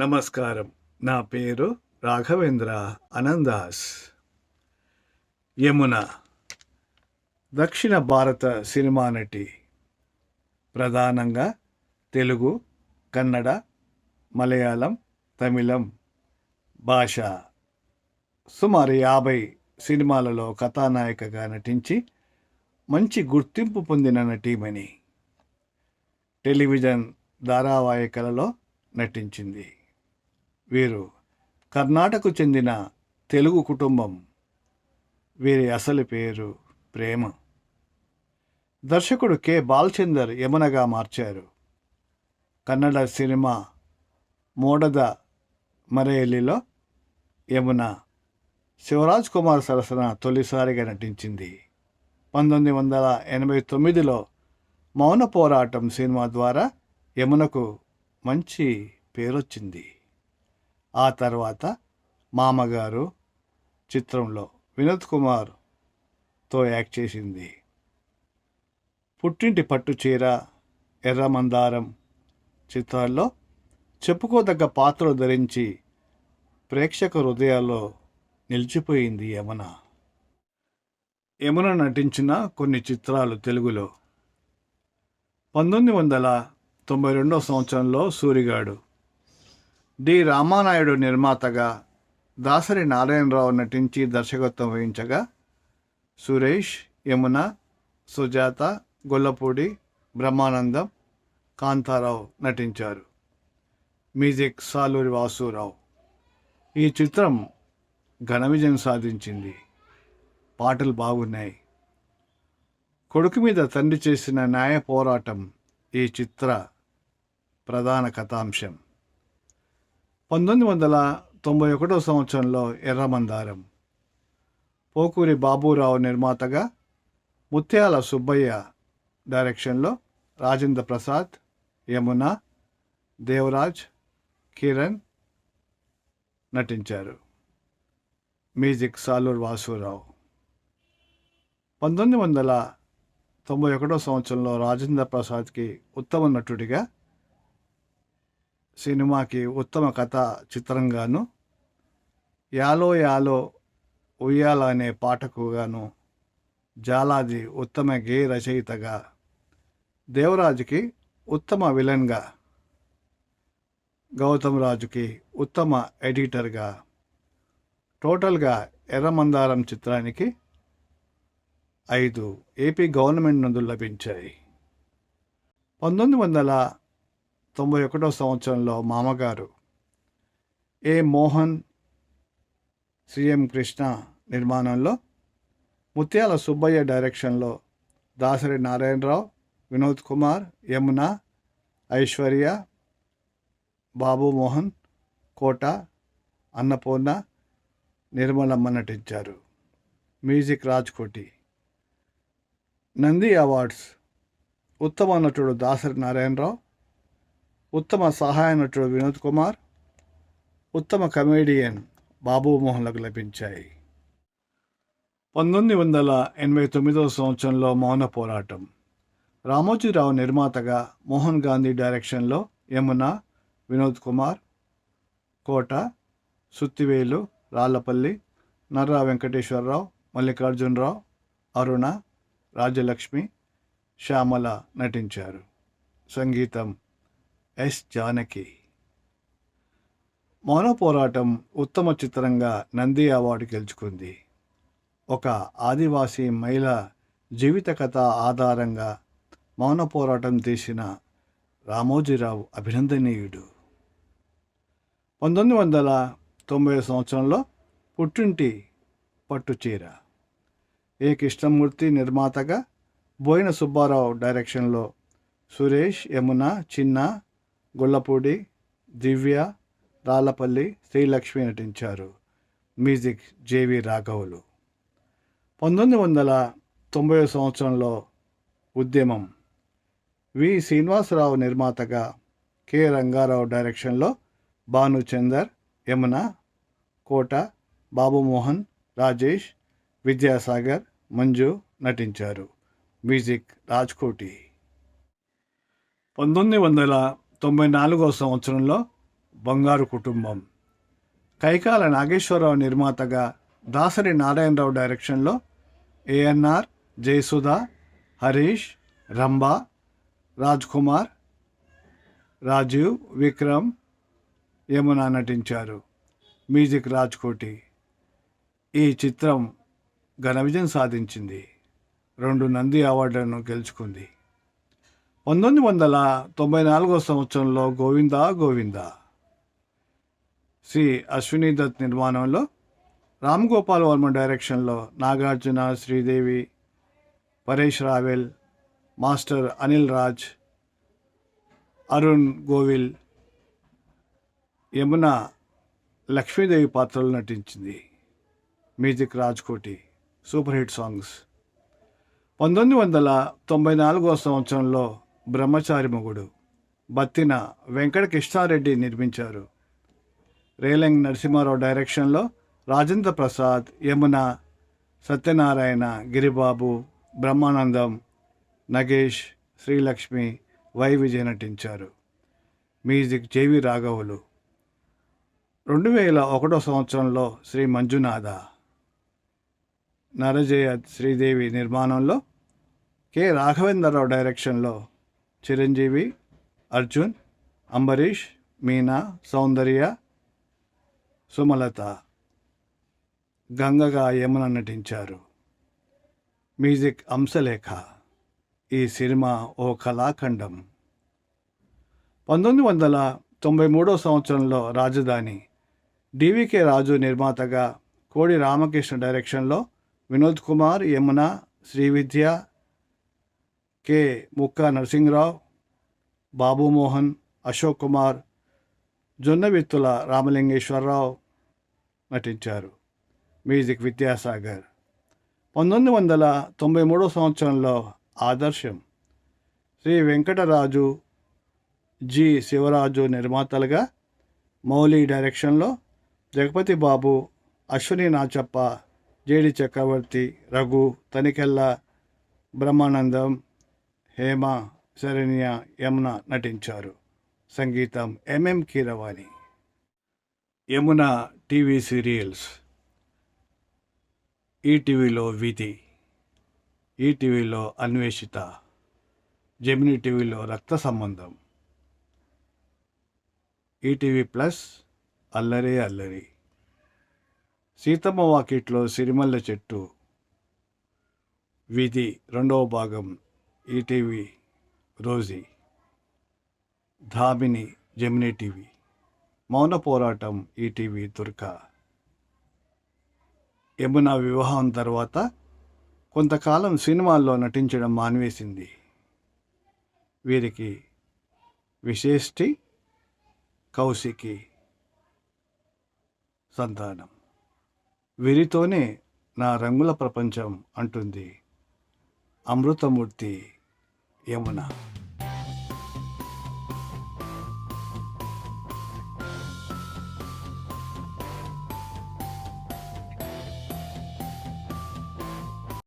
నమస్కారం. నా పేరు రాఘవేంద్ర అనందాస్. యమున. దక్షిణ భారత సినిమా నటి. ప్రధానంగా తెలుగు కన్నడ మలయాళం తమిళం భాష. సుమారు యాభై సినిమాలలో కథానాయికగా నటించి మంచి గుర్తింపు పొందిన నటీమణి. టెలివిజన్ ధారావాహికలలో నటించింది. వీరు. కర్ణాటకు చెందిన తెలుగు కుటుంబం. వీరి అసలు పేరు ప్రేమ. దర్శకుడు కె. బాలచందర్ యమునగా మార్చారు. కన్నడ సినిమా మోడద మరేలిలో యమున శివరాజ్ కుమార్ సరసన తొలిసారిగా నటించింది. పంతొమ్మిది వందల ఎనభై తొమ్మిదిలో మౌన పోరాటం సినిమా ద్వారా యమునకు మంచి పేరొచ్చింది. ఆ తర్వాత మామగారు చిత్రంలో వినోద్ కుమార్తో యాక్ట్ చేసింది. పుట్టింటి పట్టు చీర ఎర్ర మందారం చిత్రాల్లో చెప్పుకోదగ్గ పాత్రలు ధరించి ప్రేక్షక హృదయాల్లో నిలిచిపోయింది యమున. యమున నటించిన కొన్ని చిత్రాలు తెలుగులో. పంతొమ్మిది వందల తొంభై రెండో సంవత్సరంలో సూరిగాడు డి. రామానాయుడు నిర్మాతగా దాసరి నారాయణరావు నటించి దర్శకత్వం వహించగా సురేష్ యమున సుజాత గొల్లపూడి బ్రహ్మానందం కాంతారావు నటించారు. మ్యూజిక్ సాలూరి వాసురావు. ఈ చిత్రం ఘన విజయం సాధించింది. పాటలు బాగున్నాయి. కొడుకు మీద తండ్రి చేసిన న్యాయ పోరాటం ఈ చిత్ర ప్రధాన కథాంశం. పంతొమ్మిది వందల తొంభై ఒకటో సంవత్సరంలో ఎర్రమందారం. పోకూరి బాబురావు నిర్మాతగా ముత్యాల సుబ్బయ్య డైరెక్షన్లో రాజేంద్ర ప్రసాద్ యమున దేవరాజ్ కిరణ్ నటించారు. మ్యూజిక్ సాలూర్ వాసురావు. పంతొమ్మిది వందల తొంభై ఒకటో సంవత్సరంలో రాజేంద్ర ప్రసాద్కి ఉత్తమ నటుడిగా సినిమాకి ఉత్తమ కథ చిత్రంగాను యాలో యాలో ఉయ్యాల అనే పాటకుగాను జాలాది ఉత్తమ గే రచయితగా దేవరాజుకి ఉత్తమ విలన్గా గౌతమ్ రాజుకి ఉత్తమ ఎడిటర్గా టోటల్గా ఎర్రమందారం చిత్రానికి ఐదు ఏపీ గవర్నమెంట్ నందు లభించాయి. పంతొమ్మిది వందల తొంభై ఒకటో సంవత్సరంలో మామగారు ఏ మోహన్ సిఎం కృష్ణ నిర్మాణంలో ముత్యాల సుబ్బయ్య డైరెక్షన్లో దాసరి నారాయణరావు వినోద్ కుమార్ యమున ఐశ్వర్య బాబు మోహన్ కోట అన్నపూర్ణ నిర్మలమ్మ నటించారు. మ్యూజిక్ రాజ్కోటి. నంది అవార్డ్స్. ఉత్తమ నటుడు దాసరి నారాయణరావు ఉత్తమ సహాయ నటుడు వినోద్ కుమార్ ఉత్తమ కమేడియన్ బాబు మోహన్లకు లభించాయి. పంతొమ్మిది వందల ఎనభై తొమ్మిదవ సంవత్సరంలో మౌన పోరాటం. రామోజీరావు నిర్మాతగా మోహన్ గాంధీ డైరెక్షన్లో యమున వినోద్ కుమార్ కోట సుత్తివేలు రాళ్ళపల్లి నర్రా వెంకటేశ్వరరావు మల్లికార్జునరావు అరుణ రాజలక్ష్మి శ్యామల నటించారు. సంగీతం ఎస్ జానకి. మౌన పోరాటం ఉత్తమ చిత్రంగా నంది అవార్డు గెలుచుకుంది. ఒక ఆదివాసీ మహిళ జీవిత కథ ఆధారంగా మౌన పోరాటం తీసిన రామోజీరావు అభినందనీయుడు. పంతొమ్మిది వందల తొంభై సంవత్సరంలో పుట్టింటి పట్టుచీర ఏ కృష్ణమూర్తి నిర్మాతగా బోయిన సుబ్బారావు డైరెక్షన్లో సురేష్ యమున చిన్న గొల్లపూడి దివ్య రాళ్ళపల్లి శ్రీలక్ష్మి నటించారు. మ్యూజిక్ జేవి రాఘవులు. పంతొమ్మిది వందల తొంభై సంవత్సరంలో ఉద్యమం. వి. శ్రీనివాసరావు నిర్మాతగా కె. రంగారావు డైరెక్షన్లో భానుచందర్ యమున కోట బాబుమోహన్ రాజేష్ విద్యాసాగర్ మంజు నటించారు. మ్యూజిక్ రాజ్కోటి. పంతొమ్మిది వందల తొంభై నాలుగో సంవత్సరంలో బంగారు కుటుంబం. కైకాల నాగేశ్వరరావు నిర్మాతగా దాసరి నారాయణరావు డైరెక్షన్లో ఏఎన్ఆర్ జయసుధ హరీష్ రంభా రాజ్ కుమార్ రాజీవ్ విక్రమ్ యమున నటించారు. మ్యూజిక్ రాజ్కోటి. ఈ చిత్రం ఘన విజయం సాధించింది. రెండు నంది అవార్డులను గెలుచుకుంది. పంతొమ్మిది వందల తొంభై నాలుగో సంవత్సరంలో గోవిందా గోవిందా శ్రీ అశ్విని దత్ నిర్మాణంలో రామ్ గోపాల్ వర్మ డైరెక్షన్లో నాగార్జున శ్రీదేవి పరేష్ రావెల్ మాస్టర్ అనిల్ రాజ్ అరుణ్ గోవిల్ యమున లక్ష్మీదేవి పాత్రలు నటించింది music Rajkoti super hit songs పంతొమ్మిది వందల తొంభై నాలుగో సంవత్సరంలో బ్రహ్మచారి మొగుడు. బత్తిన వెంకట కృష్ణారెడ్డి నిర్మించారు. రేలంగ్ నరసింహారావు డైరెక్షన్లో రాజేంద్ర ప్రసాద్ యమున సత్యనారాయణ గిరిబాబు బ్రహ్మానందం నగేష్ శ్రీలక్ష్మి వై విజయ్ నటించారు. మ్యూజిక్ జేవి రాఘవులు. రెండు వేల ఒకటో సంవత్సరంలో శ్రీ మంజునాథ. నరజయ శ్రీదేవి నిర్మాణంలో కె రాఘవేంద్రరావు డైరెక్షన్లో చిరంజీవి అర్జున్ అంబరీష్ మీనా సౌందర్య సుమలత. గంగగా యమున నటించారు. మ్యూజిక్ అంశలేఖ. ఈ సినిమా ఓ కళాఖండం. పంతొమ్మిది వందల తొంభై మూడో సంవత్సరంలో రాజధాని డివికే రాజు నిర్మాతగా కోడి రామకృష్ణ డైరెక్షన్లో వినోద్ కుమార్ యమున శ్రీవిద్య కె ముక్క నరసింహరావు బాబుమోహన్ అశోక్ కుమార్ జొన్నవిత్తుల రామలింగేశ్వరరావు నటించారు. మ్యూజిక్ విద్యాసాగర్. పంతొమ్మిది వందల తొంభై మూడో సంవత్సరంలో ఆదర్శం. శ్రీ వెంకటరాజు జి. శివరాజు నిర్మాతలుగా మౌలి డైరెక్షన్లో జగపతి బాబు అశ్విని నాచప్ప జేడి చక్రవర్తి రఘు తనికెళ్ళ బ్రహ్మానందం హేమ శరణ్య యమున నటించారు. సంగీతం MM Keeravani. Yamuna TV serials. ఈటీవీలో విధి. ఈటీవీలో అన్వేషిత. జెమిని టీవీలో రక్త సంబంధం. ఈటీవీ ప్లస్ అల్లరే అల్లరి. సీతమ్మ వాకిట్లో సిరిమల్ల చెట్టు. విధి రెండవ భాగం ఈటీవీ రోజీ ధామిని Gemini TV Mouna Poratam ETV Durga. Yamuna వివాహం తర్వాత కొంతకాలం సినిమాల్లో నటించడం మానివేసింది. వీరికి విశేష్టి కౌశికి సంతానం. వీరితోనే నా రంగుల ప్రపంచం అంటుంది అమృతమూర్తి. యమున